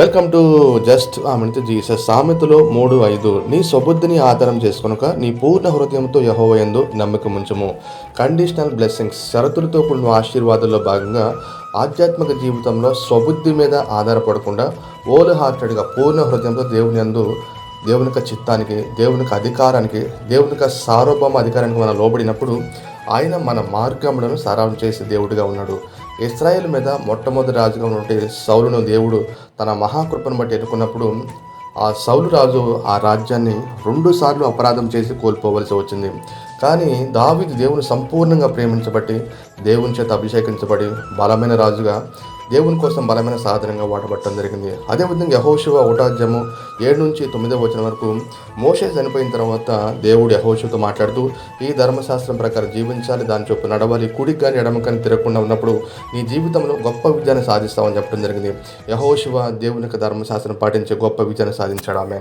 Welcome to just ఆమెతో Jesus. సామెతలో మూడు ఐదు. నీ స్వబుద్ధిని ఆధారం చేసుకొనక నీ పూర్ణ హృదయంతో యహోవయందు నమ్మకం ఉంచము. కండిషనల్ బ్లెస్సింగ్స్ షరతులతో కూడిన ఆశీర్వాదాల్లో భాగంగా ఆధ్యాత్మిక జీవితంలో స్వబుద్ధి మీద ఆధారపడకుండా ఓల్ హార్టెడ్గా పూర్ణ హృదయంతో దేవుని యందు దేవుని యొక్క చిత్తానికి దేవుని యొక్క అధికారానికి దేవుని యొక్క సార్వభౌమ అధికారానికి మనం లోబడినప్పుడు ఆయన మన మార్గములను సారాం చేసే దేవుడిగా ఉన్నాడు. ఇస్రాయేల్ మీద మొట్టమొదటి రాజుగా ఉన్నటువంటి సౌలును దేవుడు తన మహాకృపను బట్టి ఎన్నుకున్నప్పుడు ఆ సౌలు రాజు ఆ రాజ్యాన్ని రెండు సార్లు అపరాధం చేసి కోల్పోవలసి వచ్చింది. కానీ దావిది దేవుని సంపూర్ణంగా ప్రేమించబట్టి దేవుని చేత అభిషేకించబడి బలమైన రాజుగా దేవుని కోసం బలమైన సాధనంగా వాడబట్టడం జరిగింది. అదేవిధంగా యహోశివ ఒకటాధ్యాయము ఏడు నుంచి తొమ్మిదో వచ్చిన వరకు మోషే చనిపోయిన తర్వాత దేవుడు యహోశివతో మాట్లాడుతూ ఈ ధర్మశాస్త్రం ప్రకారం జీవించాలి దాని చొప్పు నడవాలి కుడికి కానీ ఎడమ కానీ తిరగకుండా ఉన్నప్పుడు నీ జీవితంలో గొప్ప విజయాన్ని సాధిస్తామని చెప్పడం జరిగింది. యహోశివ దేవుని యొక్క ధర్మశాస్త్రం పాటించే గొప్ప విజయాన్ని సాధించాడు. ఆమె